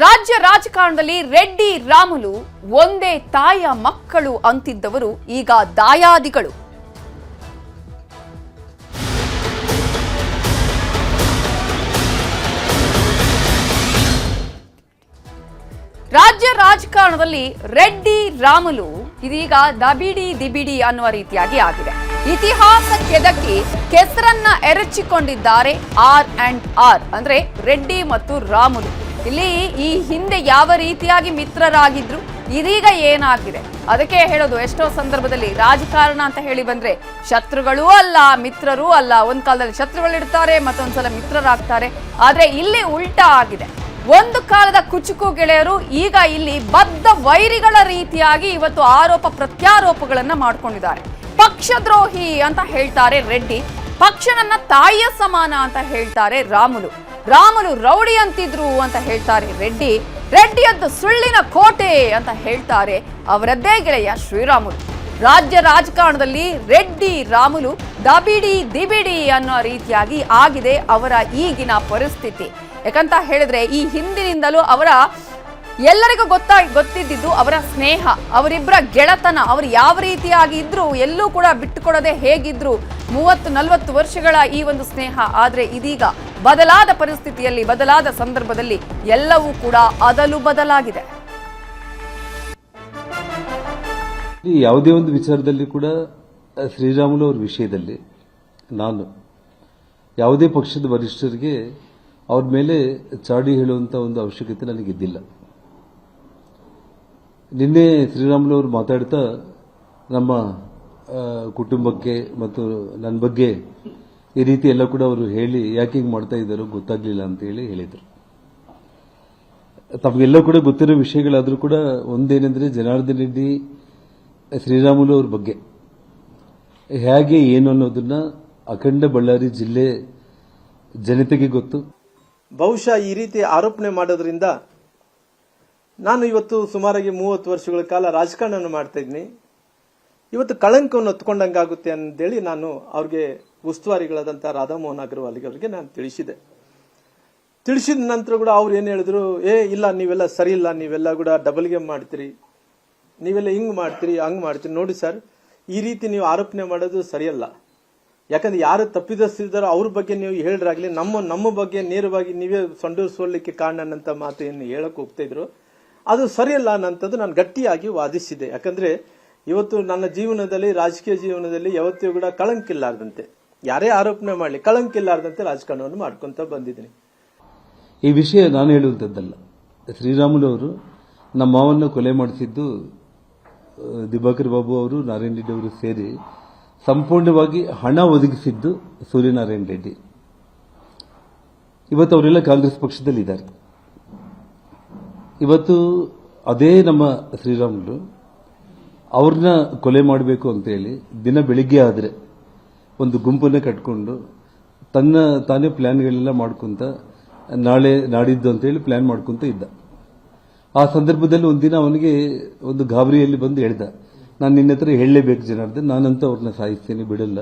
ರಾಜ್ಯ ರಾಜಕಾರಣದಲ್ಲಿ ರೆಡ್ಡಿ, ರಾಮುಲು ಒಂದೇ ತಾಯಿಯ ಮಕ್ಕಳು ಅಂತಿದ್ದವರು ಈಗ ದಾಯಾದಿಗಳು. ರಾಜ್ಯ ರಾಜಕಾರಣದಲ್ಲಿ ರೆಡ್ಡಿ, ರಾಮುಲು ಇದೀಗ ದಬಿಡಿ, ದಿಬಿಡಿ ಅನ್ನುವ ರೀತಿಯಾಗಿ ಆಗಿದೆ. ಇತಿಹಾಸ ಕೆದಕಿ ಕೆಸರನ್ನ ಎರಚಿಕೊಂಡಿದ್ದಾರೆ ಆರ್ ಅಂಡ್ ಆರ್, ಅಂದ್ರೆ ರೆಡ್ಡಿ ಮತ್ತು ರಾಮುಲು. ಇಲ್ಲಿ ಈ ಹಿಂದೆ ಯಾವ ರೀತಿಯಾಗಿ ಮಿತ್ರರಾಗಿದ್ರು, ಇದೀಗ ಏನಾಗಿದೆ? ಅದಕ್ಕೆ ಹೇಳೋದು ಎಷ್ಟೋ ಸಂದರ್ಭದಲ್ಲಿ ರಾಜಕಾರಣ ಅಂತ ಹೇಳಿ ಬಂದ್ರೆ ಶತ್ರುಗಳೂ ಅಲ್ಲ, ಮಿತ್ರರೂ ಅಲ್ಲ. ಒಂದ್ ಕಾಲದಲ್ಲಿ ಶತ್ರುಗಳಿರ್ತಾರೆ ಮತ್ತೊಂದ್ಸಲ ಮಿತ್ರರಾಗ್ತಾರೆ. ಆದ್ರೆ ಇಲ್ಲಿ ಉಲ್ಟಾ ಆಗಿದೆ. ಒಂದು ಕಾಲದ ಕುಚುಕು ಗೆಳೆಯರು ಈಗ ಇಲ್ಲಿ ಬದ್ಧ ವೈರಿಗಳ ರೀತಿಯಾಗಿ ಇವತ್ತು ಆರೋಪ ಪ್ರತ್ಯಾರೋಪಗಳನ್ನ ಮಾಡ್ಕೊಂಡಿದ್ದಾರೆ. ಪಕ್ಷದ್ರೋಹಿ ಅಂತ ಹೇಳ್ತಾರೆ ರೆಡ್ಡಿ ಪಕ್ಷ ನನ್ನ ತಾಯಿಯ ಸಮಾನ ಅಂತ ಹೇಳ್ತಾರೆ ರಾಮುಲು. ರಾಮುಲು ರೌಡಿ ಅಂತಿದ್ರು ಅಂತ ಹೇಳ್ತಾರೆ ರೆಡ್ಡಿ. ರೆಡ್ಡಿಯದ್ದು ಸುಳ್ಳಿನ ಕೋಟೆ ಅಂತ ಹೇಳ್ತಾರೆ ಅವರದ್ದೇ ಗೆಳೆಯ ಶ್ರೀರಾಮುಲು. ರಾಜ್ಯ ರಾಜಕಾರಣದಲ್ಲಿ ರೆಡ್ಡಿ, ರಾಮುಲು ದಬಿಡಿ, ದಿಬಿಡಿ ಅನ್ನೋ ರೀತಿಯಾಗಿ ಆಗಿದೆ ಅವರ ಈಗಿನ ಪರಿಸ್ಥಿತಿ. ಯಾಕಂತ ಹೇಳಿದ್ರೆ ಈ ಹಿಂದಿನಿಂದಲೂ ಅವರ ಎಲ್ಲರಿಗೂ ಗೊತ್ತಾ, ಗೊತ್ತಿದ್ದಿದ್ದು ಅವರ ಸ್ನೇಹ, ಅವರಿಬ್ಬರ ಗೆಳತನ, ಅವರು ಯಾವ ರೀತಿಯಾಗಿ ಇದ್ರು ಎಲ್ಲೂ ಕೂಡ ಬಿಟ್ಟುಕೊಡದೆ ಹೇಗಿದ್ರು ಮೂವತ್ತು ನಲವತ್ತು ವರ್ಷಗಳ ಈ ಒಂದು ಸ್ನೇಹ, ಆದರೆ ಇದೀಗ ಬದಲಾದ ಪರಿಸ್ಥಿತಿಯಲ್ಲಿ, ಬದಲಾದ ಸಂದರ್ಭದಲ್ಲಿ ಎಲ್ಲವೂ ಕೂಡ ಅದಲು ಬದಲಾಗಿದೆ. ಯಾವುದೇ ಒಂದು ವಿಚಾರದಲ್ಲಿ ಕೂಡ ಶ್ರೀರಾಮುಲು ಅವರ ವಿಷಯದಲ್ಲಿ ನಾನು ಯಾವುದೇ ಪಕ್ಷದ ವರಿಷ್ಠರಿಗೆ ಅವ್ರ ಮೇಲೆ ಚಾಡಿ ಹೇಳುವಂತ ಒಂದು ಅವಶ್ಯಕತೆ ನನಗಿದ್ದಿಲ್ಲ. ನಿನ್ನೆ ಶ್ರೀರಾಮುಲು ಅವರು ಮಾತಾಡ್ತಾ ನಮ್ಮ ಕುಟುಂಬಕ್ಕೆ ಮತ್ತು ನನ್ನ ಬಗ್ಗೆ ಈ ರೀತಿ ಎಲ್ಲ ಕೂಡ ಅವರು ಹೇಳಿ, ಯಾಕೆ ಹಿಂಗೆ ಮಾಡ್ತಾ ಇದ್ದಾರೋ ಗೊತ್ತಾಗ್ಲಿಲ್ಲ ಅಂತ ಹೇಳಿ ಹೇಳಿದರು. ತಮಗೆಲ್ಲ ಕೂಡ ಗೊತ್ತಿರೋ ವಿಷಯಗಳಾದರೂ ಕೂಡ ಒಂದೇನೆಂದರೆ ಜನಾರ್ದನ್ ರೆಡ್ಡಿ, ಶ್ರೀರಾಮುಲು ಅವ್ರ ಬಗ್ಗೆ. ಹೇಗೆ, ಏನು ಅನ್ನೋದನ್ನ ಅಖಂಡ ಬಳ್ಳಾರಿ ಜಿಲ್ಲೆ ಜನತೆಗೆ ಗೊತ್ತು. ಬಹುಶಃ ಈ ರೀತಿ ಆರೋಪಣೆ ಮಾಡೋದ್ರಿಂದ ನಾನು ಇವತ್ತು ಸುಮಾರಾಗಿ ಮೂವತ್ತು ವರ್ಷಗಳ ಕಾಲ ರಾಜಕಾರಣ ಮಾಡ್ತಾ ಇದ್ದೀನಿ ಇವತ್ತು ಕಳಂಕವನ್ನು ಹೊತ್ಕೊಂಡಂಗಾಗುತ್ತೆ ಅಂತೇಳಿ ನಾನು ಅವ್ರಿಗೆ ಉಸ್ತುವಾರಿಗಳಾದಂಥ ರಾಧಾಮೋಹನ್ ಅಗರ್ವಾಲ್ಗೆ ಅವರಿಗೆ ನಾನು ತಿಳಿಸಿದೆ. ತಿಳಿಸಿದ ನಂತರ ಕೂಡ ಅವ್ರು ಏನು ಹೇಳಿದ್ರು, ಏ, ಇಲ್ಲ, ನೀವೆಲ್ಲ ಸರಿ ಇಲ್ಲ, ನೀವೆಲ್ಲ ಕೂಡ ಡಬಲ್ ಗೇಮ್ ಮಾಡ್ತೀರಿ. ನೀವೆಲ್ಲ ಹಿಂಗೆ ಮಾಡ್ತೀರಿ, ಹಂಗೆ ಮಾಡ್ತೀರಿ. ನೋಡಿ ಸರ್, ಈ ರೀತಿ ನೀವು ಆರೋಪಣೆ ಮಾಡೋದು ಸರಿಯಲ್ಲ. ಯಾಕಂದ್ರೆ ಯಾರು ತಪ್ಪಿದಸ್ತಿದ್ದಾರೋ ಅವ್ರ ಬಗ್ಗೆ ನೀವು ಹೇಳ್ರಾಗ್ಲಿ, ನಮ್ಮ ನಮ್ಮ ಬಗ್ಗೆ ನೇರವಾಗಿ ನೀವೇ ಸೊಂಡೂರಿಸೋಲಿಕ್ಕೆ ಕಾರಣ ಅನ್ನಂತ ಮಾತು ಏನು ಹೇಳಕ್ ಹೋಗ್ತಾ ಇದ್ರು. ಅದು ಸರಿಯಲ್ಲ ಅನ್ನಂಥದ್ದು ನಾನು ಗಟ್ಟಿಯಾಗಿ ವಾದಿಸಿದೆ. ಯಾಕಂದ್ರೆ ಇವತ್ತು ನನ್ನ ಜೀವನದಲ್ಲಿ, ರಾಜಕೀಯ ಜೀವನದಲ್ಲಿ ಯಾವತ್ತೂ ಕೂಡ ಕಳಂಕಿಲ್ಲಾರ್ದಂತೆ. ಯಾರೇ ಆರೋಪಣೆ ಮಾಡಲಿ ಕಳಂಕ ಕಳಂಕಿಲ್ಲಾರ್ದಂತೆ ರಾಜಕಾರಣವನ್ನು ಮಾಡ್ಕೊಂತ ಬಂದಿದ್ದೀನಿ. ಈ ವಿಷಯ ನಾನು ಹೇಳುವಂಥದ್ದಲ್ಲ. ಶ್ರೀರಾಮುಲು ಅವರು ನಮ್ಮ ಮಾವನ್ನು ಕೊಲೆ ಮಾಡಿಸಿದ್ದು ದಿಬಾಕರ್ ಬಾಬು ಅವರು, ನಾರಾಯಣ ರೆಡ್ಡಿ ಅವರು ಸೇರಿ ಸಂಪೂರ್ಣವಾಗಿ ಹಣ ಒದಗಿಸಿದ್ದು ಸೂರ್ಯನಾರಾಯಣ ರೆಡ್ಡಿ. ಇವತ್ತು ಅವರೆಲ್ಲ ಕಾಂಗ್ರೆಸ್ ಪಕ್ಷದಲ್ಲಿದ್ದಾರೆ. ಇವತ್ತು ಅದೇ ನಮ್ಮ ಶ್ರೀರಾಮುಲು ಅವ್ರನ್ನ ಕೊಲೆ ಮಾಡಬೇಕು ಅಂತ ಹೇಳಿ ದಿನ ಬೆಳಿಗ್ಗೆ ಆದರೆ ಒಂದು ಗುಂಪನ್ನ ಕಟ್ಕೊಂಡು ತನ್ನ ತಾನೇ ಪ್ಲ್ಯಾನ್ಗಳೆಲ್ಲ ಮಾಡ್ಕೊಂತ ನಾಳೆ ನಾಡಿದ್ದು ಅಂತ ಹೇಳಿ ಪ್ಲಾನ್ ಮಾಡ್ಕೊಂತ ಇದ್ದ. ಆ ಸಂದರ್ಭದಲ್ಲಿ ಒಂದಿನ ಅವನಿಗೆ ಒಂದು ಗಾಬರಿಯಲ್ಲಿ ಬಂದು ಹೇಳ್ದ. ನಾನು ನಿನ್ನ ಹತ್ರ ಹೇಳಲೇಬೇಕು ಜನಾರ್ದನ್, ನಾನಂತೂ ಅವ್ರನ್ನ ಸಾಯಿಸ್ತೇನೆ, ಬಿಡಲ್ಲ.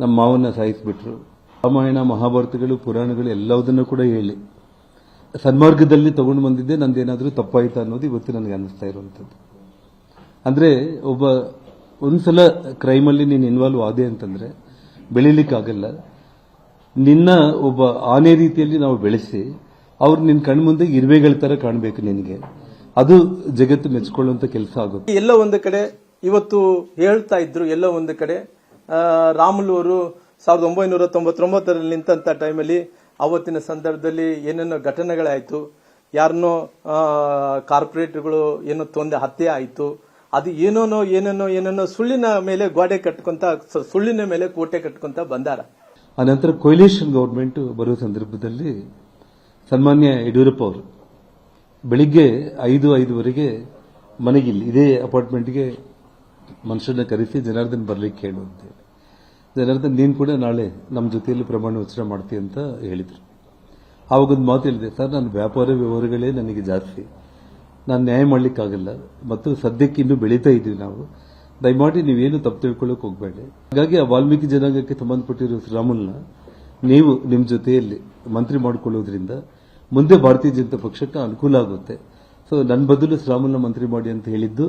ನಮ್ಮ ಮಾವನ್ನ ಸಾಯಿಸ್ಬಿಟ್ರು. ರಾಮಾಯಣ, ಮಹಾಭಾರತಗಳು, ಪುರಾಣಗಳು ಎಲ್ಲವುದನ್ನು ಕೂಡ ಹೇಳಿ. ಸನ್ಮಾರ್ಗದಲ್ಲಿ ತಗೊಂಡು ಬಂದಿದ್ದೆ, ನಂದೇನಾದರೂ ತಪ್ಪಾಯಿತು ಅನ್ನೋದು ಇವತ್ತು ನನಗೆ ಅನ್ನಿಸ್ತಾ ಇರುವಂಥದ್ದು. ಅಂದ್ರೆ ಒಬ್ಬ ಒಂದ್ಸಲ ಕ್ರೈಮಲ್ಲಿ ನೀನು ಇನ್ವಾಲ್ವ್ ಆದೆ ಅಂತಂದ್ರೆ ಬೆಳಿಲಿಕ್ಕಾಗಲ್ಲ. ನಿನ್ನ ಒಬ್ಬ ಆನೆ ರೀತಿಯಲ್ಲಿ ನಾವು ಬೆಳೆಸಿ, ಅವ್ರು ನಿನ್ನ ಕಣ್ಮುಂದೆ ಇರುವೆಗಳ ತರ ಕಾಣಬೇಕು ನಿನಗೆ. ಅದು ಜಗತ್ತು ಮೆಚ್ಚಿಕೊಳ್ಳುವಂತ ಕೆಲಸ ಆಗುತ್ತೆ. ಎಲ್ಲ ಒಂದು ಕಡೆ ಇವತ್ತು ಹೇಳ್ತಾ ಇದ್ರು, ಎಲ್ಲ ಒಂದು ಕಡೆ ರಾಮುಲ್ ಅವರು ಸಾವಿರದ ಒಂಬೈನೂರ ತೊಂಬತ್ತೊಂಬತ್ತರಲ್ಲಿ ನಿಂತಂಥ ಟೈಮಲ್ಲಿ ಅವತ್ತಿನ ಸಂದರ್ಭದಲ್ಲಿ ಏನೇನೋ ಘಟನೆಗಳಾಯಿತು ಯಾರನ್ನೋ ಕಾರ್ಪೊರೇಟ್ಗಳು ಏನೋ ತೊಂದೆ ಹತ್ಯೆ ಆಯ್ತು ಅದು ಏನೋನೋ, ಏನೇನೋ ಏನೇನೋ ಸುಳ್ಳಿನ ಮೇಲೆ ಗೋಡೆ ಕಟ್ಕೊಂತ ಸುಳ್ಳಿನ ಮೇಲೆ ಕೋಟೆ ಕಟ್ಕೊಂತ ಬಂದಾರ. ಆನಂತರ ಕೊಯ್ಲೇಷನ್ ಗೌರ್ಮೆಂಟ್ ಬರುವ ಸಂದರ್ಭದಲ್ಲಿ ಸನ್ಮಾನ್ಯ ಯಡಿಯೂರಪ್ಪ ಅವರು ಬೆಳಿಗ್ಗೆ ಐದು, ಐದುವರೆಗೆ ಮನೆಗಿಲ್ಲಿ ಇದೇ ಅಪಾರ್ಟ್ಮೆಂಟ್ಗೆ ಮನುಷ್ಯನ ಕರೆಸಿ ಜನಾರ್ದನ್ ಬರ್ಲಿಕ್ಕೆ ಹೇಳುವಂತೆ. ಜನಾರ್ದನ್, ನೀನು ಕೂಡ ನಾಳೆ ನಮ್ಮ ಜೊತೆಯಲ್ಲಿ ಪ್ರಮಾಣ ವಚನ ಮಾಡ್ತೀಯ ಅಂತ ಹೇಳಿದ್ರು. ಆವಾಗೊಂದು ಮಾತು ಹೇಳಿದೆ ಸರ್ ನನ್ನ ವ್ಯಾಪಾರ ವ್ಯವಹಾರಗಳೇ ನನಗೆ ಜಾಸ್ತಿ. ನಾನು ನ್ಯಾಯ ಮಾಡ್ಲಿಕ್ಕಾಗಲ್ಲ. ಮತ್ತು ಸದ್ಯಕ್ಕೆ ಇನ್ನೂ ಬೆಳೀತಾ ಇದ್ದೀವಿ ನಾವು. ದಯಮಾಡಿ ನೀವೇನು ತಪ್ಪು ತಿಳ್ಕೊಳ್ಳೋಕೆ ಹೋಗಬೇಡಿ. ಹಾಗಾಗಿ ಆ ವಾಲ್ಮೀಕಿ ಜನಾಂಗಕ್ಕೆ ಸಂಬಂಧಪಟ್ಟಿರೋ ಶ್ರೀರಾಮುಲ್ನ ನೀವು ನಿಮ್ಮ ಜೊತೆಯಲ್ಲಿ ಮಂತ್ರಿ ಮಾಡಿಕೊಳ್ಳೋದ್ರಿಂದ ಮುಂದೆ ಭಾರತೀಯ ಜನತಾ ಪಕ್ಷಕ್ಕೆ ಅನುಕೂಲ ಆಗುತ್ತೆ. ಸೊ ನನ್ನ ಬದಲು ಶ್ರೀರಾಮುಲ್ನ ಮಂತ್ರಿ ಮಾಡಿ ಅಂತ ಹೇಳಿದ್ದು,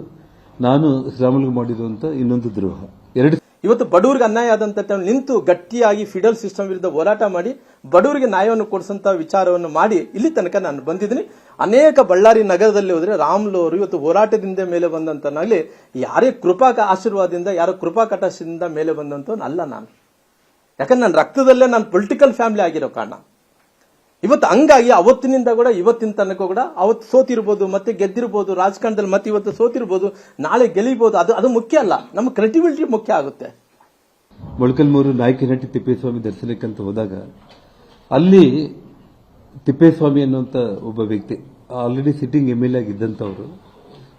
ನಾನು ಶ್ರೀರಾಮುಲ್ಗೆ ಮಾಡಿರುವಂತ ಇನ್ನೊಂದು ದ್ರೋಹ. ಎರಡು ಇವತ್ತು ಬಡವರಿಗೆ ಅನ್ಯಾಯ ಆದಂತ ನಿಂತು ಗಟ್ಟಿಯಾಗಿ ಫಿಡಲ್ ಸಿಸ್ಟಮ್ ವಿರುದ್ಧ ಹೋರಾಟ ಮಾಡಿ ಬಡವರಿಗೆ ನ್ಯಾಯವನ್ನು ಕೊಡಿಸಂತ ವಿಚಾರವನ್ನು ಮಾಡಿ ಇಲ್ಲಿ ತನಕ ನಾನು ಬಂದಿದ್ದೀನಿ. ಅನೇಕ ಬಳ್ಳಾರಿ ನಗರದಲ್ಲಿ ಹೋದ್ರೆ ಅವರು ಇವತ್ತು ಹೋರಾಟದಿಂದ ಮೇಲೆ ಬಂದಂತನಾಗ್ಲಿ ಯಾರೇ ಕೃಪಾ ಆಶೀರ್ವಾದದಿಂದ, ಯಾರೋ ಕೃಪಾ ಕಟಾಶದಿಂದ ಮೇಲೆ ಬಂದಂತ ಅಲ್ಲ ನಾನು. ಯಾಕಂದ್ರೆ ನನ್ನ ರಕ್ತದಲ್ಲೇ ನಾನು ಪೊಲಿಟಿಕಲ್ ಫ್ಯಾಮಿಲಿ ಆಗಿರೋ ಕಾರಣ. ಇವತ್ತು ಹಂಗಾಗಿ ಅವತ್ತಿನಿಂದ ಕೂಡ ಇವತ್ತಿನ ತನಕ ಕೂಡ ಅವತ್ತು ಸೋತಿರ್ಬೋದು, ಮತ್ತೆ ಗೆದ್ದಿರ್ಬೋದು, ರಾಜಕಾರಣದಲ್ಲಿ ಮತ್ತೆ ಇವತ್ತು ಸೋತಿರ್ಬೋದು, ನಾಳೆ ಗೆಲ್ಲಿಬಹುದು ಅದು ಅದು ಮುಖ್ಯ ಅಲ್ಲ. ನಮ್ಮ ಕ್ರೆಡಿಬಿಲಿಟಿ ಮುಖ್ಯ ಆಗುತ್ತೆ. ಮೊಳಕಲ್ಮೂರು ನಾಯಕನಹಟ್ಟಿ ತಿಪ್ಪೇಸ್ವಾಮಿ ದರ್ಶನಕ್ಕಂತ ಹೋದಾಗ ಅಲ್ಲಿ ತಿಪ್ಪೇಸ್ವಾಮಿ ಅನ್ನುವಂಥ ಒಬ್ಬ ವ್ಯಕ್ತಿ already sitting M L A ಆಗಿದ್ದಂಥವ್ರು,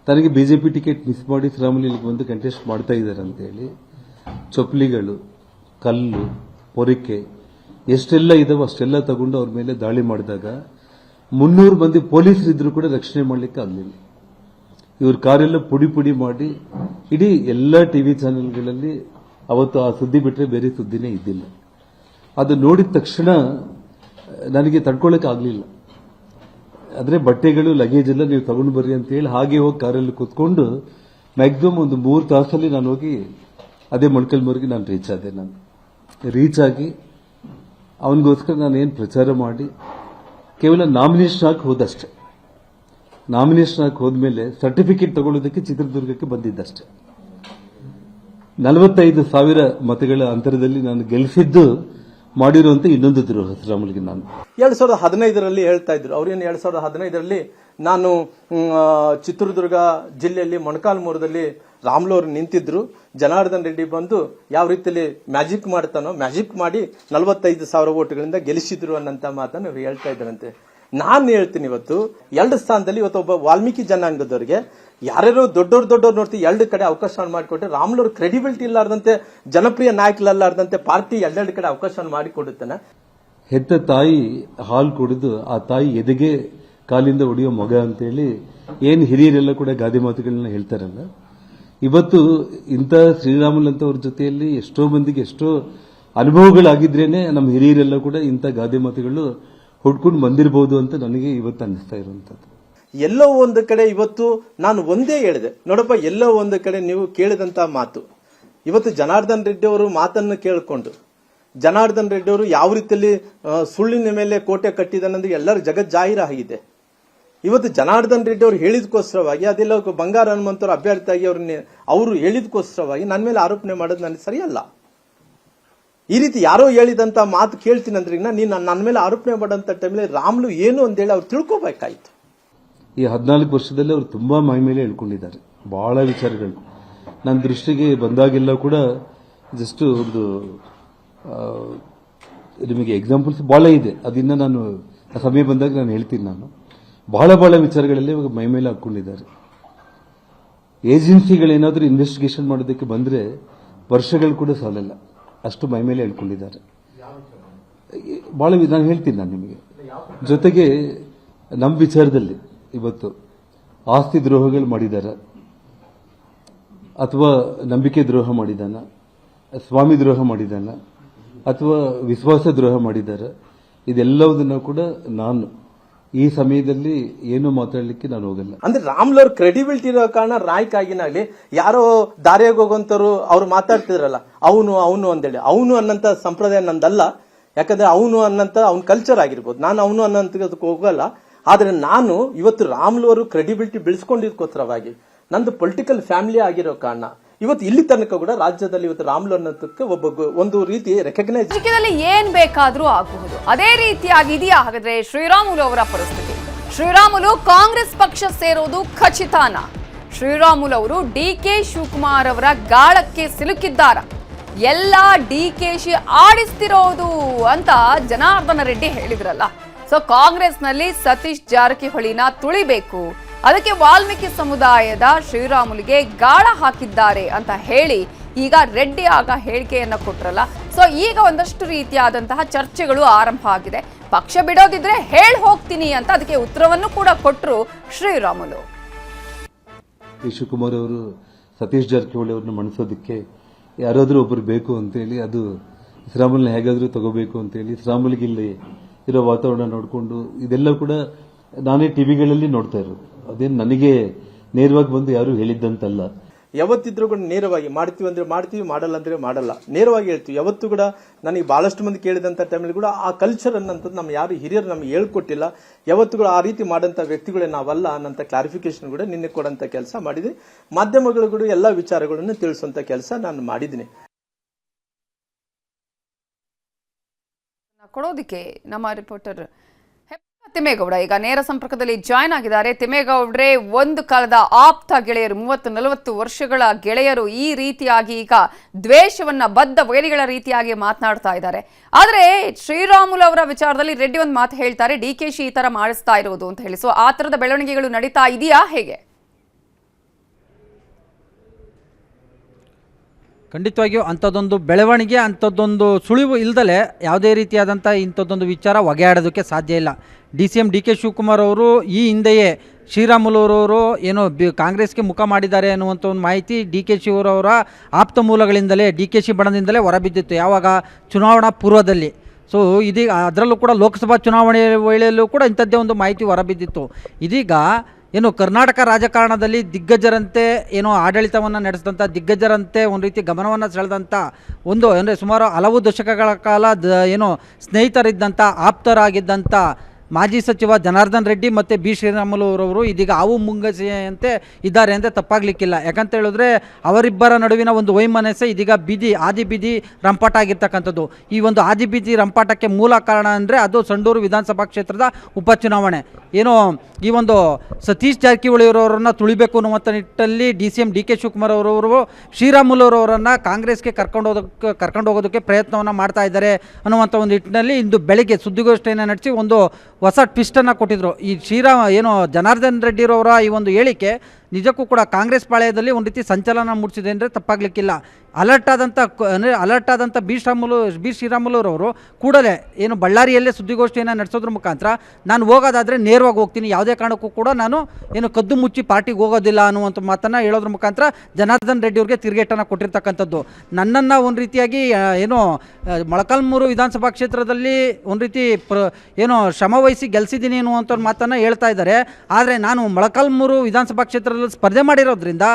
ತನಗೆ ಬಿಜೆಪಿ ಟಿಕೆಟ್ ಮಿಸ್ ಮಾಡಿ ಶ್ರೀರಾಮುಲು ಬಂದು ಕಂಟೆಸ್ಟ್ ಮಾಡ್ತಾ ಇದ್ದಾರೆ ಅಂತೇಳಿ ಚಪ್ಪಲಿಗಳು, ಕಲ್ಲು, ಪೊರಿಕೆ, ಎಷ್ಟೆಲ್ಲ ಇದಾವೋ ಅಷ್ಟೆಲ್ಲ ತಗೊಂಡು ಅವ್ರ ಮೇಲೆ ದಾಳಿ ಮಾಡಿದಾಗ ಮುನ್ನೂರು ಮಂದಿ ಪೊಲೀಸರಿದ್ದರೂ ಕೂಡ ರಕ್ಷಣೆ ಮಾಡಲಿಕ್ಕೆ ಆಗಲಿಲ್ಲ. ಇವ್ರ ಕಾರೆಲ್ಲ ಪುಡಿ ಪುಡಿ ಮಾಡಿ ಇಡೀ ಎಲ್ಲ ಟಿವಿ ಚಾನೆಲ್ಗಳಲ್ಲಿ ಅವತ್ತು ಆ ಸುದ್ದಿ ಬಿಟ್ಟರೆ ಬೇರೆ ಸುದ್ದಿನೇ ಇದ್ದಿಲ್ಲ. ಅದು ನೋಡಿದ ತಕ್ಷಣ ನನಗೆ ತಡ್ಕೊಳ್ಳೋಕೆ ಆಗಲಿಲ್ಲ ಆದರೆ ಬಟ್ಟೆಗಳು ಲಗೇಜ್ ಎಲ್ಲ ನೀವು ತಗೊಂಡು ಬರ್ರಿ ಅಂತ ಹೇಳಿ ಹಾಗೆ ಹೋಗಿ ಕಾರಲ್ಲಿ ಕೂತ್ಕೊಂಡು ಮ್ಯಾಕ್ಸಿಮಮ್ ಒಂದು ಮೂರು ತಾಸಲ್ಲಿ ನಾನು ಹೋಗಿ ಅದೇ ಮೊಳಕಲ್ಮೂರಿಗೆ ನಾನು ರೀಚ್ ಆದೆ ನಾನು. ರೀಚ್ ಆಗಿ ಅವನಿಗೋಸ್ಕರ ನಾನು ಏನು ಪ್ರಚಾರ ಮಾಡಿ, ಕೇವಲ ನಾಮಿನೇಷನ್ ಹಾಕಿ ಹೋದಷ್ಟೇ. ನಾಮಿನೇಷನ್ ಹಾಕಿ ಹೋದ್ಮೇಲೆ ಸರ್ಟಿಫಿಕೇಟ್ ತಗೊಳ್ಳೋದಕ್ಕೆ ಚಿತ್ರದುರ್ಗಕ್ಕೆ ಬಂದಿದ್ದಷ್ಟೆ. ನಲವತ್ತೈದು ಸಾವಿರ ಮತಗಳ ಅಂತರದಲ್ಲಿ ನಾನು ಗೆಲ್ಲಿಸಿದ್ದು ಮಾಡಿರುವಂತ ಇನ್ನೊಂದು ದ್ರೋಹ ಶ್ರೀರಾಮುಲಿಗೆ ನಾನು. ಎರಡ್ ಸಾವಿರದ ಹದಿನೈದರಲ್ಲಿ ಹೇಳ್ತಾ ಇದ್ರು. ಅವ್ರೇನು ಎರಡ್ ಸಾವಿರದ ಹದಿನೈದರಲ್ಲಿ ನಾನು ಚಿತ್ರದುರ್ಗ ಜಿಲ್ಲೆಯಲ್ಲಿ ಮೊಣಕಾಲ್ಮೂರದಲ್ಲಿ ರಾಮ್ಲು ಅವರು ನಿಂತಿದ್ರು. ಜನಾರ್ದನ್ ರೆಡ್ಡಿ ಬಂದು ಯಾವ ರೀತಿಯಲ್ಲಿ ಮ್ಯಾಜಿಕ್ ಮಾಡ್ತಾನೋ, ಮ್ಯಾಜಿಕ್ ಮಾಡಿ ನಲವತ್ತೈದು ಸಾವಿರ ಓಟ್ಗಳಿಂದ ಗೆಲ್ಲಿಸಿದ್ರು ಅನ್ನಂತ ಮಾತನ್ನು ಹೇಳ್ತಾ ಇದ್ರಂತೆ ನಾನು ಹೇಳ್ತೀನಿ ಇವತ್ತು, ಎರಡು ಸ್ಥಾನದಲ್ಲಿ ಇವತ್ತು ಒಬ್ಬ ವಾಲ್ಮೀಕಿ ಜನಾಂಗದವರಿಗೆ ಯಾರ್ಯಾರೋ ದೊಡ್ಡವ್ರು ದೊಡ್ಡವ್ರು ನೋಡ್ತೀವಿ ಎರಡು ಕಡೆ ಅವಕಾಶ ಮಾಡಿಕೊಟ್ರೆ ರಾಮ್ಲವ್ರ ಕ್ರೆಡಿಬಿಲಿಟಿ ಇಲ್ಲಾರ್ದಂತೆ ಜನಪ್ರಿಯ ನಾಯಕರಲ್ಲಾರ್ದಂತೆ ಪಾರ್ಟಿ ಎರಡೆರಡು ಕಡೆ ಅವಕಾಶ ಮಾಡಿಕೊಡುತ್ತಾನೆ. ಹೆತ್ತ ತಾಯಿ ಹಾಲು ಕುಡಿದು ಆ ತಾಯಿ ಎದೆಗೆ ಕಾಲಿಂದ ಹೊಡೆಯೋ ಮಗ ಅಂತೇಳಿ ಏನು ಹಿರಿಯರೆಲ್ಲ ಕೂಡ ಗಾದೆ ಮಾತುಗಳನ್ನ ಹೇಳ್ತಾರಲ್ಲ. ಇವತ್ತು ಇಂಥ ಶ್ರೀರಾಮುಲಂತವ್ರ ಜೊತೆಯಲ್ಲಿ ಎಷ್ಟೋ ಮಂದಿಗೆ ಎಷ್ಟೋ ಅನುಭವಗಳಾಗಿದ್ರೇನೆ ನಮ್ಮ ಹಿರಿಯರೆಲ್ಲ ಕೂಡ ಇಂಥ ಗಾದೆ ಮಾತುಗಳು ಹುಡ್ಕೊಂಡು ಬಂದಿರಬಹುದು ಅಂತ ನನಗೆ ಇವತ್ತು ಅನ್ನಿಸ್ತಾ ಇರುವಂತದ್ದು ಎಲ್ಲೋ ಒಂದು ಕಡೆ ಇವತ್ತು ನಾನು ಒಂದೇ ಹೇಳಿದೆ. ನೋಡಪ್ಪ, ಎಲ್ಲೋ ಒಂದು ಕಡೆ ನೀವು ಕೇಳಿದಂತ ಮಾತು. ಇವತ್ತು ಜನಾರ್ದನ್ ರೆಡ್ಡಿ ಅವರು ಮಾತನ್ನು ಕೇಳಿಕೊಂಡು, ಜನಾರ್ದನ್ ರೆಡ್ಡಿ ಅವರು ಯಾವ ರೀತಿಯಲ್ಲಿ ಸುಳ್ಳಿನ ಮೇಲೆ ಕೋಟೆ ಕಟ್ಟಿದಾನಂದ್ರೆ ಎಲ್ಲರೂ ಜಗತ್ ಜಾಹೀರಾಗಿದೆ ಇವತ್ತು ಜನಾರ್ದನ್ ರೆಡ್ಡಿ ಅವರು ಹೇಳಿದಕ್ಕೋಸ್ಕರವಾಗಿ ಅದೆಲ್ಲ ಬಂಗಾರ ಹನುಮಂತವ್ರ ಅಭ್ಯರ್ಥಿಯಾಗಿ ಅವ್ರನ್ನ, ಅವರು ಹೇಳಿದಕ್ಕೋಸ್ಕರವಾಗಿ ನನ್ನ ಮೇಲೆ ಆರೋಪಣೆ ಮಾಡೋದು ನನಗೆ ಸರಿಯಲ್ಲ. ಈ ರೀತಿ ಯಾರೋ ಹೇಳಿದಂತ ಮಾತು ಕೇಳ್ತೀನಿ ಅಂದ್ರೆ ನೀನು ನನ್ನ ಮೇಲೆ ಆರೋಪಣೆ ಮಾಡೋಂಥ ಟೈಮಲ್ಲಿ ರಾಮ್ಲು ಏನು ಅಂತೇಳಿ ಅವ್ರು ತಿಳ್ಕೊಬೇಕಾಯ್ತು. ಈ ಹದಿನಾಲ್ಕು ವರ್ಷದಲ್ಲಿ ಅವರು ತುಂಬಾ ಮೈ ಮೇಲೆ ಹೇಳ್ಕೊಂಡಿದ್ದಾರೆ ಬಹಳ ವಿಚಾರಗಳು. ನನ್ನ ದೃಷ್ಟಿಗೆ ಬಂದಾಗೆಲ್ಲ ಕೂಡ ಜಸ್ಟ್ ಒಂದು ನಿಮಗೆ ಎಕ್ಸಾಂಪಲ್ಸ್ ಬಹಳ ಇದೆ. ಅದನ್ನ ನಾನು ಸಮಯ ಬಂದಾಗ ನಾನು ಹೇಳ್ತೀನಿ ನಾನು. ಬಹಳ ಬಹಳ ವಿಚಾರಗಳಲ್ಲಿ ಇವಾಗ ಮೈ ಮೇಲೆ ಹಾಕೊಂಡಿದ್ದಾರೆ. ಏಜೆನ್ಸಿಗಳೇನಾದರೂ ಇನ್ವೆಸ್ಟಿಗೇಷನ್ ಮಾಡೋದಕ್ಕೆ ಬಂದರೆ ವರ್ಷಗಳು ಕೂಡ ಸಾಲಲ್ಲ. ಅಷ್ಟು ಮೈ ಮೇಲೆ ಹೇಳ್ಕೊಂಡಿದ್ದಾರೆ ವಿ- ನಾನು ಹೇಳ್ತೀನಿ ನಾನು ನಿಮಗೆ. ಜೊತೆಗೆ ನಮ್ಮ ವಿಚಾರದಲ್ಲಿ ಇವತ್ತು ಆಸ್ತಿ ದ್ರೋಹಗಳು ಮಾಡಿದ್ದಾರೆ ಅಥವಾ ನಂಬಿಕೆ ದ್ರೋಹ ಮಾಡಿದಾನ, ಸ್ವಾಮಿ ದ್ರೋಹ ಮಾಡಿದಾನ, ಅಥವಾ ವಿಶ್ವಾಸ ದ್ರೋಹ ಮಾಡಿದ್ದಾರೆ ಇದೆಲ್ಲವುದನ್ನು ಕೂಡ ನಾನು ಈ ಸಮಯದಲ್ಲಿ ಏನು ಮಾತಾಡಲಿಕ್ಕೆ ನಾನು ಹೋಗಲ್ಲ. ಅಂದ್ರೆ ರಾಮ್ಲವ್ರ ಕ್ರೆಡಿಬಿಲಿಟಿ ಇರೋ ಕಾರಣ ನಾಯಕ ಆಗಿನಾಗ್ಲಿ ಯಾರೋ ದಾರಿಯಾಗಿ ಹೋಗುವಂತವ್ರು ಅವ್ರು ಮಾತಾಡ್ತಿದ್ರಲ್ಲ, ಅವನು ಅವನು ಅಂತೇಳಿ. ಅವನು ಅನ್ನಂತ ಸಂಪ್ರದಾಯ ನಂದಲ್ಲ. ಯಾಕಂದ್ರೆ ಅವನು ಅನ್ನಂತ, ಅವ್ನ ಕಲ್ಚರ್ ಆಗಿರ್ಬೋದು. ನಾನು ಅವನು ಅನ್ನಂತ ಹೋಗಲ್ಲ. ಆದ್ರೆ ನಾನು ಇವತ್ತು ರಾಮ್ಲು ಅವರು ಕ್ರೆಡಿಬಿಲಿಟಿ ಬೆಳೆಸ್ಕೊಂಡಿದ್ದಕ್ಕೋಸ್ಕರವಾಗಿ ನಂದು ಪೊಲಿಟಿಕಲ್ ಫ್ಯಾಮಿಲಿ ಆಗಿರೋ ಕಾರಣ ಇವತ್ತು ಇಲ್ಲಿ ತನಕ ಕೂಡ ರಾಜ್ಯದಲ್ಲಿ ಇವತ್ತು ರಾಮ್ಲು ಅನ್ನೋದಕ್ಕೆ ಒಬ್ಬ ಒಂದು ರೀತಿ ರೆಕಗ್ನೈಸ್ ರಾಜಕೀಯದಲ್ಲಿ ಏನ್ ಬೇಕಾದ್ರೂ ಆಗಬಹುದು. ಅದೇ ರೀತಿಯಾಗಿ ಇದೆಯಾ ಹಾಗಾದ್ರೆ ಶ್ರೀರಾಮುಲು ಅವರ ಪರಿಸ್ಥಿತಿ. ಶ್ರೀರಾಮುಲು ಕಾಂಗ್ರೆಸ್ ಪಕ್ಷ ಸೇರೋದು ಖಚಿತಾನ. ಶ್ರೀರಾಮುಲು ಅವರು ಡಿ ಕೆ ಶಿವಕುಮಾರ್ ಅವರ ಗಾಳಕ್ಕೆ ಸಿಲುಕಿದ್ದಾರ? ಎಲ್ಲ ಡಿ ಕೆ ಶಿ ಆಡಿಸ್ತಿರೋದು ಅಂತ ಜನಾರ್ದನ ರೆಡ್ಡಿ ಹೇಳಿದ್ರಲ್ಲ. ಸೊ ಕಾಂಗ್ರೆಸ್ನಲ್ಲಿ ಸತೀಶ್ ಜಾರಕಿಹೊಳಿನ ತುಳಿಬೇಕು ಅದಕ್ಕೆ ವಾಲ್ಮೀಕಿ ಸಮುದಾಯದ ಶ್ರೀರಾಮುಲಿಗೆ ಗಾಳ ಹಾಕಿದ್ದಾರೆ ಅಂತ ಹೇಳಿ ಈಗ ರೆಡ್ಡಿ ಆಗ ಹೇಳಿಕೆಯನ್ನ ಕೊಟ್ರಲ್ಲ. ಸೊ ಈಗ ಒಂದಷ್ಟು ರೀತಿಯಾದಂತಹ ಚರ್ಚೆಗಳು ಆರಂಭ ಆಗಿದೆ. ಪಕ್ಷ ಬಿಡೋದಿದ್ರೆ ಹೇಳ್ ಹೋಗ್ತೀನಿ ಅಂತ ಅದಕ್ಕೆ ಉತ್ತರವನ್ನು ಕೂಡ ಕೊಟ್ಟರು ಶ್ರೀರಾಮುಲು. ಶಿವಕುಮಾರ್ ಅವರು ಸತೀಶ್ ಜಾರಕಿಹೊಳಿ ಅವ್ರನ್ನ ಮಣಿಸೋದಕ್ಕೆ ಯಾರಾದರೂ ಒಬ್ಬರು ಬೇಕು ಅಂತೇಳಿ ಅದು ಶ್ರೀರಾಮುಲ್ನ ಹೇಗಾದರೂ ತಗೋಬೇಕು ಅಂತೇಳಿ ಶ್ರೀರಾಮುಲಿಗೆ ಇಲ್ಲಿ ಇರೋ ವಾತಾವರಣ ನೋಡಿಕೊಂಡು ಇದೆಲ್ಲ ಕೂಡ ನಾನೇ ಟಿವಿಗಳಲ್ಲಿ ನೋಡ್ತಾ ಇರೋದು. ಅದೇನು ನನಗೆ ನೇರವಾಗಿ ಬಂದು ಯಾರು ಹೇಳಿದ್ದಂತಲ್ಲ. ಯಾವತ್ತಿದ್ರೂ ಕೂಡ ನೇರವಾಗಿ ಮಾಡ್ತೀವಿ ಅಂದ್ರೆ ಮಾಡ್ತೀವಿ, ಮಾಡಲ್ಲ ಅಂದ್ರೆ ಮಾಡಲ್ಲ. ನೇರವಾಗಿ ಹೇಳ್ತೀವಿ. ಯಾವತ್ತು ಕೂಡ ನನಗೆ ಬಹಳಷ್ಟು ಮಂದಿ ಕೇಳಿದಂತ ಟೈಮಲ್ಲಿ ಕೂಡ ಆ ಕಲ್ಚರ್ ಅನ್ನಂಥದ್ದು ನಮ್ಮ ಯಾರು ಹಿರಿಯರು ನಮ್ಗೆ ಹೇಳ್ಕೊಟ್ಟಿಲ್ಲ. ಯಾವತ್ತು ಕೂಡ ಆ ರೀತಿ ಮಾಡಂತ ವ್ಯಕ್ತಿಗಳೇ ನಾವಲ್ಲ ಅನ್ನಂತ ಕ್ಲಾರಿಫಿಕೇಶನ್ ಕೂಡ ನಿನ್ನೆ ಕೊಡಂತ ಕೆಲಸ ಮಾಡಿದ್ವಿ ಮಾಧ್ಯಮಗಳು ಕೂಡ ಎಲ್ಲ ವಿಚಾರಗಳನ್ನು ತಿಳಿಸುವಂತ ಕೆಲಸ ನಾನು ಮಾಡಿದ್ದೀನಿ. ಕೊಡೋದಿಕ್ಕೆ ನಮ್ಮ ರಿಪೋರ್ಟರ್ ತಿಮ್ಮೇಗೌಡ ಈಗ ನೇರ ಸಂಪರ್ಕದಲ್ಲಿ ಜಾಯ್ನ್ ಆಗಿದ್ದಾರೆ. ತಿಮ್ಮೇಗೌಡ್ರೆ ಒಂದು ಕಾಲದ ಆಪ್ತ ಗೆಳೆಯರು, ಮೂವತ್ತು, ನಲವತ್ತು ವರ್ಷಗಳ ಗೆಳೆಯರು ಈ ರೀತಿಯಾಗಿ ಈಗ ದ್ವೇಷವನ್ನ, ಬದ್ಧ ವೈರಿಗಳ ರೀತಿಯಾಗಿ ಮಾತನಾಡ್ತಾ ಇದ್ದಾರೆ. ಆದ್ರೆ ಶ್ರೀರಾಮುಲು ಅವರ ವಿಚಾರದಲ್ಲಿ ರೆಡ್ಡಿ ಒಂದು ಮಾತು ಹೇಳ್ತಾರೆ, ಡಿ ಕೆ ಶಿ ಈ ತರ ಮಾಡಿಸ್ತಾ ಇರೋದು ಅಂತ ಹೇಳಿ. ಸೊ ಆ ತರದ ಬೆಳವಣಿಗೆಗಳು ನಡೀತಾ ಇದೆಯಾ ಹೇಗೆ? ಖಂಡಿತವಾಗಿಯೂ ಅಂಥದ್ದೊಂದು ಬೆಳವಣಿಗೆ, ಅಂಥದ್ದೊಂದು ಸುಳಿವು ಇಲ್ದಲೆ ಯಾವುದೇ ರೀತಿಯಾದಂಥ ಇಂಥದ್ದೊಂದು ವಿಚಾರ ಒಗೆಯಾಡೋದಕ್ಕೆ ಸಾಧ್ಯ ಇಲ್ಲ. D C M D K Shivakumar ಅವರು ಈ ಹಿಂದೆಯೇ ಶ್ರೀರಾಮುಲುರವರು ಏನೋ ಬಿ ಕಾಂಗ್ರೆಸ್ಗೆ ಮುಖ ಮಾಡಿದ್ದಾರೆ ಅನ್ನುವಂಥ ಒಂದು ಮಾಹಿತಿ ಡಿ ಕೆ ಶಿವರವರ ಆಪ್ತ ಮೂಲಗಳಿಂದಲೇ, ಡಿ ಕೆ ಶಿ ಬಣದಿಂದಲೇ ಹೊರಬಿದ್ದಿತ್ತು ಯಾವಾಗ? ಚುನಾವಣಾ ಪೂರ್ವದಲ್ಲಿ. ಸೊ, ಇದೀಗ ಅದರಲ್ಲೂ ಕೂಡ ಲೋಕಸಭಾ ಚುನಾವಣೆ ವೇಳೆಯಲ್ಲೂ ಕೂಡ ಇಂಥದ್ದೇ ಒಂದು ಮಾಹಿತಿ ಹೊರಬಿದ್ದಿತ್ತು. ಇದೀಗ ಏನು ಕರ್ನಾಟಕ ರಾಜಕಾರಣದಲ್ಲಿ ದಿಗ್ಗಜರಂತೆ ಏನೋ ಆಡಳಿತವನ್ನು ನಡೆಸಿದಂಥ ದಿಗ್ಗಜರಂತೆ ಒಂದು ರೀತಿ ಗಮನವನ್ನು ಸೆಳೆದಂಥ ಒಂದು, ಅಂದರೆ ಸುಮಾರು ಹಲವು ದಶಕಗಳ ಕಾಲ ದ, ಏನು ಸ್ನೇಹಿತರಿದ್ದಂಥ ಆಪ್ತರಾಗಿದ್ದಂಥ ಮಾಜಿ ಸಚಿವ ಜನಾರ್ದನ್ ರೆಡ್ಡಿ ಮತ್ತು ಬಿ ಶ್ರೀರಾಮುಲು ಅವರವರು ಇದೀಗ ಆವು ಮುಂಗಸೆಯಂತೆ ಇದ್ದಾರೆ ಅಂತ ತಪ್ಪಾಗಲಿಕ್ಕಿಲ್ಲ. ಯಾಕಂತ ಹೇಳಿದ್ರೆ ಅವರಿಬ್ಬರ ನಡುವಿನ ಒಂದು ವೈಮನಸ್ಸೆ ಇದೀಗ ಬೀದಿ, ಆದಿ ಬೀದಿ ರಂಪಾಟ ಆಗಿರ್ತಕ್ಕಂಥದ್ದು ಈ ಒಂದು ಆದಿ ಬೀದಿ ರಂಪಾಟಕ್ಕೆ ಮೂಲ ಕಾರಣ ಅಂದರೆ ಅದು ಸಂಡೂರು ವಿಧಾನಸಭಾ ಕ್ಷೇತ್ರದ ಉಪಚುನಾವಣೆ. ಏನು ಈ ಒಂದು ಸತೀಶ್ ಜಾರಕಿಹೊಳಿ ಅವರವರನ್ನು ತುಳಿಬೇಕು ಅನ್ನುವಂಥ ನಿಟ್ಟಲ್ಲಿ D C M D K Shivakumar ಅವರವರು ಶ್ರೀರಾಮುಲು ಅವರವರನ್ನು ಕಾಂಗ್ರೆಸ್ಗೆ ಕರ್ಕೊಂಡು ಹೋಗೋದಕ್ಕೆ ಕರ್ಕೊಂಡು ಹೋಗೋದಕ್ಕೆ ಪ್ರಯತ್ನವನ್ನು ಮಾಡ್ತಾ ಇದ್ದಾರೆ ಅನ್ನುವಂಥ ಒಂದು ನಿಟ್ಟಿನಲ್ಲಿ ಇಂದು ಬೆಳಗ್ಗೆ ಸುದ್ದಿಗೋಷ್ಠಿಯನ್ನು ನಡೆಸಿ ಒಂದು ಹೊಸ ಟ್ವಿಸ್ಟನ್ನು ಕೊಟ್ಟಿದ್ರು. ಈ ಶ್ರೀರಾಮ ಏನು ಜನಾರ್ದನ್ ರೆಡ್ಡಿರವರ ಈ ಒಂದು ಹೇಳಿಕೆ ನಿಜಕ್ಕೂ ಕೂಡ ಕಾಂಗ್ರೆಸ್ ಪಾಳ್ಯದಲ್ಲಿ ಒಂದು ರೀತಿ ಸಂಚಲನ ಮೂಡಿಸಿದೆ ಅಂದರೆ ತಪ್ಪಾಗಲಿಕ್ಕಿಲ್ಲ. ಅಲರ್ಟ್ ಆದಂಥ ಅಂದರೆ ಅಲರ್ಟ್ ಆದಂಥ ಬಿ ಶ್ರೀರಾಮುಲು ಬಿ ಶ್ರೀರಾಮುಲುರವರು ಕೂಡಲೇ ಏನು ಬಳ್ಳಾರಿಯಲ್ಲೇ ಸುದ್ದಿಗೋಷ್ಠಿಯನ್ನು ನಡೆಸೋದ್ರ ಮುಖಾಂತರ ನಾನು ಹೋಗೋದಾದರೆ ನೇರವಾಗಿ ಹೋಗ್ತೀನಿ. ಯಾವುದೇ ಕಾರಣಕ್ಕೂ ಕೂಡ ನಾನು ಏನು ಕದ್ದು ಮುಚ್ಚಿ ಪಾರ್ಟಿಗೆ ಹೋಗೋದಿಲ್ಲ ಅನ್ನುವಂಥ ಮಾತನ್ನು ಹೇಳೋದ್ರ ಮುಖಾಂತರ ಜನಾರ್ದನ್ ರೆಡ್ಡಿ ಅವ್ರಿಗೆ ತಿರುಗೇಟನ್ನು ಕೊಟ್ಟಿರ್ತಕ್ಕಂಥದ್ದು. ನನ್ನನ್ನು ಒಂದು ರೀತಿಯಾಗಿ ಏನು ಮೊಳಕಾಲ್ಮೂರು ವಿಧಾನಸಭಾ ಕ್ಷೇತ್ರದಲ್ಲಿ ಒಂದು ರೀತಿ ಪ್ರ, ಏನೋ ಶ್ರಮವಹಿಸಿ ಗೆಲ್ಸಿದ್ದೀನಿ ಅನ್ನುವಂಥ ಮಾತನ್ನು ಹೇಳ್ತಾ ಇದ್ದಾರೆ. ಆದರೆ ನಾನು ಮೊಳಕಾಲ್ಮೂರು ವಿಧಾನಸಭಾ ಸ್ಪರ್ಧೆ ಮಾಡಿರೋದ್ರಿಂದ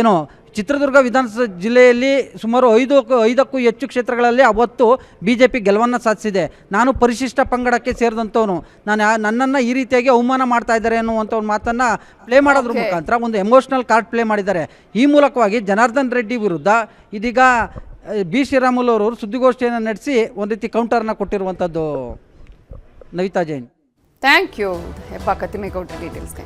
ಏನು ಚಿತ್ರದುರ್ಗ ವಿಧಾನಸಭಾ ಜಿಲ್ಲೆಯಲ್ಲಿ ಸುಮಾರು ಐದು ಐದಕ್ಕೂ ಹೆಚ್ಚು ಕ್ಷೇತ್ರಗಳಲ್ಲಿ ಅವತ್ತು ಬಿ ಜೆ ಪಿ ಗೆಲುವನ್ನು ಸಾಧಿಸಿದೆ. ನಾನು ಪರಿಶಿಷ್ಟ ಪಂಗಡಕ್ಕೆ ಸೇರಿದಂಥವನು. ನಾನು ನನ್ನನ್ನು ಈ ರೀತಿಯಾಗಿ ಅವಮಾನ ಮಾಡ್ತಾ ಇದ್ದಾರೆ ಅನ್ನುವಂಥ ಒಂದು ಮಾತನ್ನು ಪ್ಲೇ ಮಾಡೋದ್ರ ಮುಖಾಂತರ ಒಂದು ಎಮೋಷ್ನಲ್ ಕಾರ್ಡ್ ಪ್ಲೇ ಮಾಡಿದ್ದಾರೆ. ಈ ಮೂಲಕವಾಗಿ ಜನಾರ್ದನ್ ರೆಡ್ಡಿ ವಿರುದ್ಧ ಇದೀಗ ಬಿ. ಶ್ರೀರಾಮುಲು ಅವರು ಸುದ್ದಿಗೋಷ್ಠಿಯನ್ನು ನಡೆಸಿ ಒಂದು ರೀತಿ ಕೌಂಟರ್ನ ಕೊಟ್ಟಿರುವಂಥದ್ದು ನವಿತಾ ಜೈನ್. ಥ್ಯಾಂಕ್ ಯು ಹೆಬ್ಬಾ ಕತಿಮೆ ಕೌಂಟರ್ ಡೀಟೇಲ್ಸ್ಗೆ